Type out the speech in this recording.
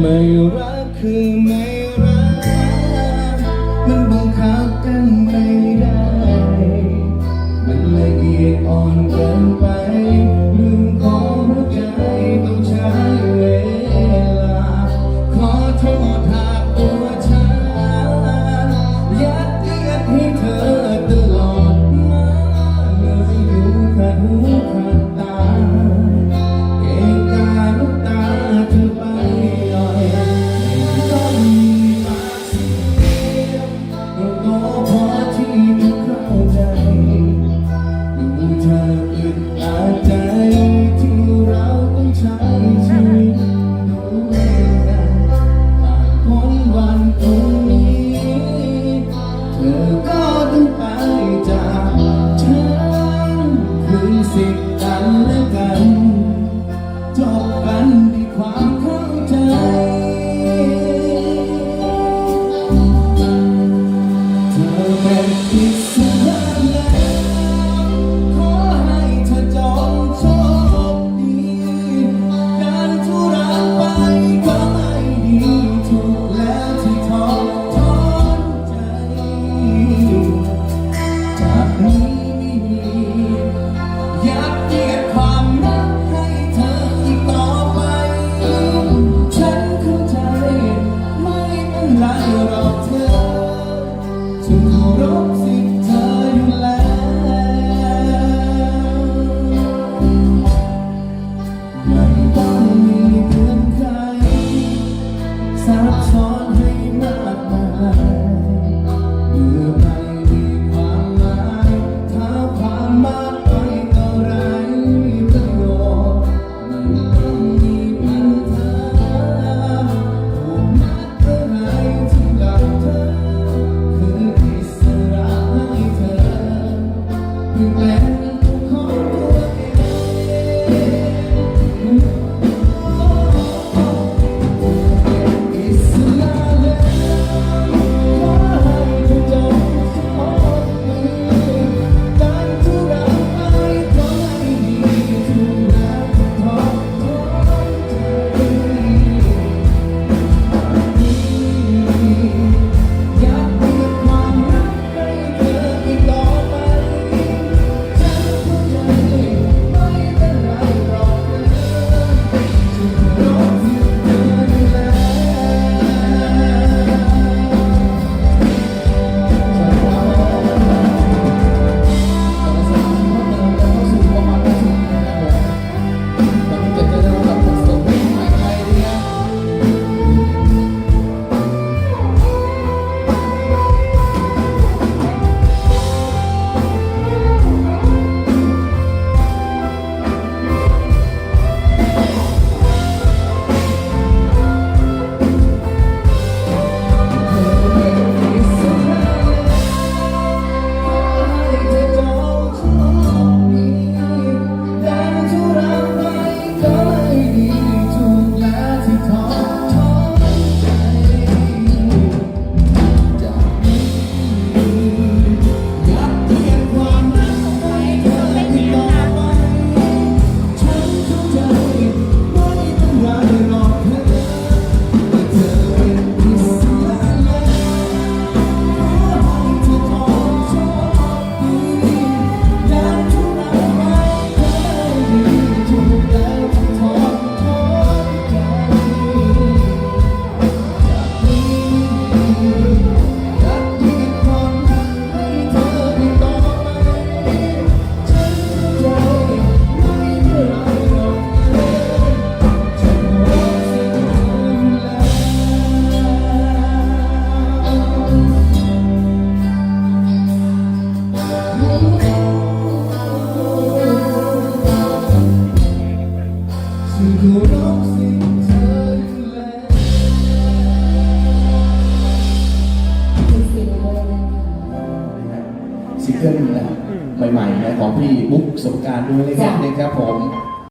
ไม่รักคือไม่รัก มันบังคับกันไม่ได้ มันละเอียดอ่อนเกินไป กันและกันจบกันด้วยความเข้าใจ เธอเป็นที่ you ซิลใหม่ๆนะของพี่บุ๊กสบการด้วยนะครับผม